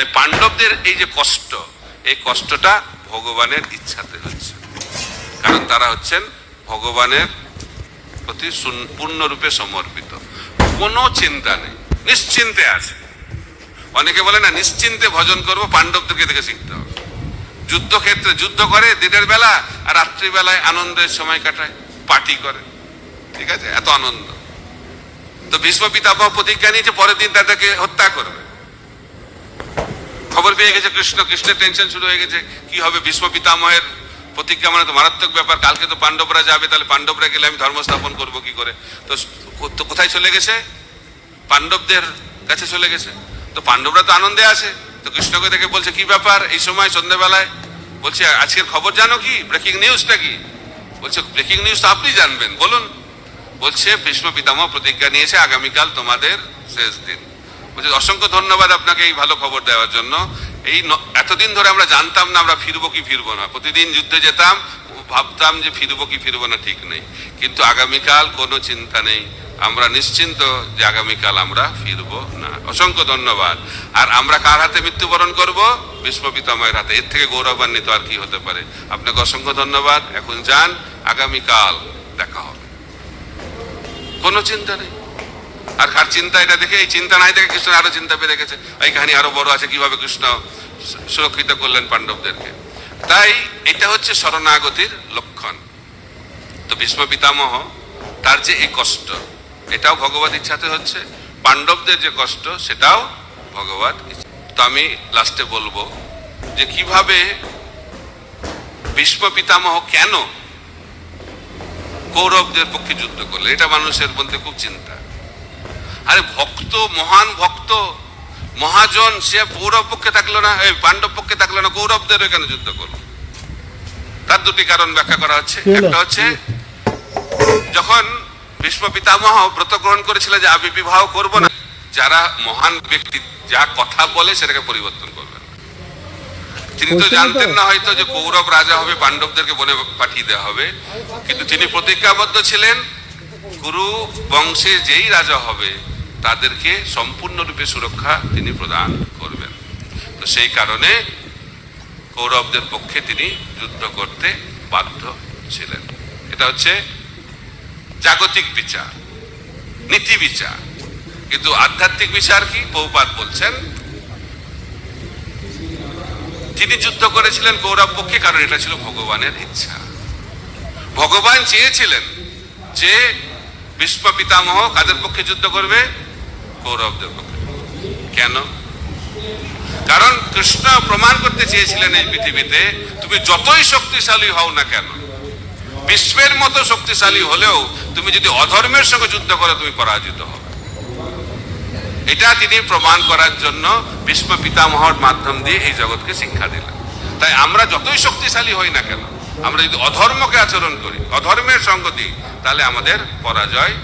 তাই পাণ্ডবদের এই যে কষ্ট, এই কষ্টটা ভগবানের ইচ্ছাতে হচ্ছে। কারণ তারা হচ্ছেন ভগবানের প্রতি পূর্ণরূপে সমর্পিত। কোনো চিন্তা নেই, নিশ্চিন্তে আছে। অনেকে বলে না, নিশ্চিন্তে ভজন করব, পাণ্ডবদেরকে দেখে শিখতে হবে। যুদ্ধক্ষেত্রে যুদ্ধ করে, দিনের বেলা আর রাত্রিবেলায় আনন্দের সময় কাটায়, পার্টি করে। ঠিক আছে? এত আনন্দ। তো ভীষ্ম পিতামহ প্রতিজ্ঞা নিয়েছে পরের দিন তাদেরকে হত্যা করবে। খবর পেয়ে গেছে, কৃষ্ণ, কৃষ্ণের টেনশন শুরু হয়ে গেছে। কি হবে ভীষ্ম পিতামহের প্রতিজ্ঞা মানে তো মারাত্মক ব্যাপার। কালকে তো পাণ্ডবরা যাবে, তাহলে পাণ্ডবরা গেলে আমি ধর্ম স্থাপন করব কি করে? তো কোথায় চলে গেছে? পাণ্ডবদের কাছে চলে গেছে। তো পাণ্ডবরা তো আনন্দে আছে। তো কৃষ্ণকে দেখে বলছে, কি ব্যাপার? এই সময় সন্ধ্যেবেলায়? বলছে, আজকের খবর জানো কি? ব্রেকিং নিউজটা কি? বলছে ব্রেকিং নিউজ আপনি জানবেন, বলুন। বলছে ভীষ্ম পিতামহ প্রতিজ্ঞা নিয়েছে, আগামীকাল তোমাদের শেষ দিন। বলছে, অসংখ্য ধন্যবাদ আপনাকে এই ভালো খবর দেওয়ার জন্য। এই এতদিন ধরে আমরা জানতাম না আমরা ফিরবো কি ফিরবো না। প্রতিদিন যুদ্ধে যেতাম, ভাবতাম যে ফিরবো কি ফিরবো না ঠিক নেই। কিন্তু আগামীকাল কোনো চিন্তা নেই। আমরা নিশ্চিন্ত যে আগামীকাল আমরা ফিরবো না। অসংখ্য ধন্যবাদ। আর আমরা কার হাতে মৃত্যুবরণ করব? ভীষ্ম পিতামহের হাতে। এর থেকে গৌরবান্বিত আর কি হতে পারে? আপনাকে অসংখ্য ধন্যবাদ। এখন যান, আগামীকাল দেখা হবে। কোনো চিন্তা নেই। আর কার চিন্তা এটা দেখে, এই চিন্তা নাই দেখে কৃষ্ণ আরও চিন্তা পেয়ে রেখেছে। এই কাহিনী আরও বড় আছে, কীভাবে কৃষ্ণ সুরক্ষিত করলেন পাণ্ডবদেরকে। তাই এটা হচ্ছে শরণাগতির লক্ষণ। তো ভীষ্ম পিতামহ, তার যে এই কষ্ট, এটাও ভগবত ইচ্ছাতে হচ্ছে। পাণ্ডবদের যে কষ্ট, সেটাও ভগবত তো আমি লাস্টে বলব যে কীভাবে ভীষ্ম পিতামহ কেন কৌরবদের পক্ষে যুদ্ধ করলেন, এটা মানুষের মধ্যে খুব চিন্তা। আরে ভক্ত মহান ভক্ত মহাজন সে পৌরব পক্ষে থাকল না এই পাণ্ডব পক্ষে থাকল না কৌরবদের এখানে যুদ্ধ করল? তার দুটি কারণ ব্যাখ্যা করা হচ্ছে। একটা হচ্ছে যখন ভীষ্ম পিতামহ ব্রত গ্রহণ করেছিল যে আমি বিবাহ করব না যারা মহান ব্যক্তি যা কথা বলে সেটাকে পরিবর্তন করবেন তিনি তো তো? জানতেন না হয়তো যে কৌরব রাজা হবে পাণ্ডবদেরকে বনে পাঠিয়ে দেওয়া হবে। কিন্তু তিনি প্রতিজ্ঞাবদ্ধ ছিলেন গুরু বংশে যেই রাজা হবে তাদেরকে সম্পূর্ণরূপে সুরক্ষা তিনি প্রদান করবেন। তো সেই কারণে কৌরবদের পক্ষে তিনি যুদ্ধ করতে বাধ্য ছিলেন। এটা হচ্ছে জাগতিক বিচার, নীতি বিচার। কিন্তু আধ্যাত্মিক বিচার কি? পৌপাত বলছেন, তিনি যুদ্ধ করেছিলেন কৌরব পক্ষে কারণ এটা ছিল ভগবানের ইচ্ছা। ভগবান চেয়েছিলেন যে ভীষ্ম পিতামহ কাদের পক্ষে যুদ্ধ করবে? কৌরবদের পক্ষে কেন? কারণ কৃষ্ণ প্রমাণ করতে চেয়েছিলেন এই পৃথিবীতে, তুমি যতই শক্তিশালী হও না কেন, বিশ্বের মতো শক্তিশালী হলেও তুমি যদি অধর্মের সঙ্গে যুদ্ধ করো, তুমি পরাজিত হবে। এটা তিনি প্রমাণ করার জন্য ভীষ্ম পিতামহর মাধ্যম দিয়ে এই জগৎকে শিক্ষা দিলেন। তাই আমরা যতই শক্তিশালী হই না কেন, আমরা যদি অধর্মকে আচরণ করি, অধর্মের সঙ্গ দিই, তাহলে আমাদের পরাজয়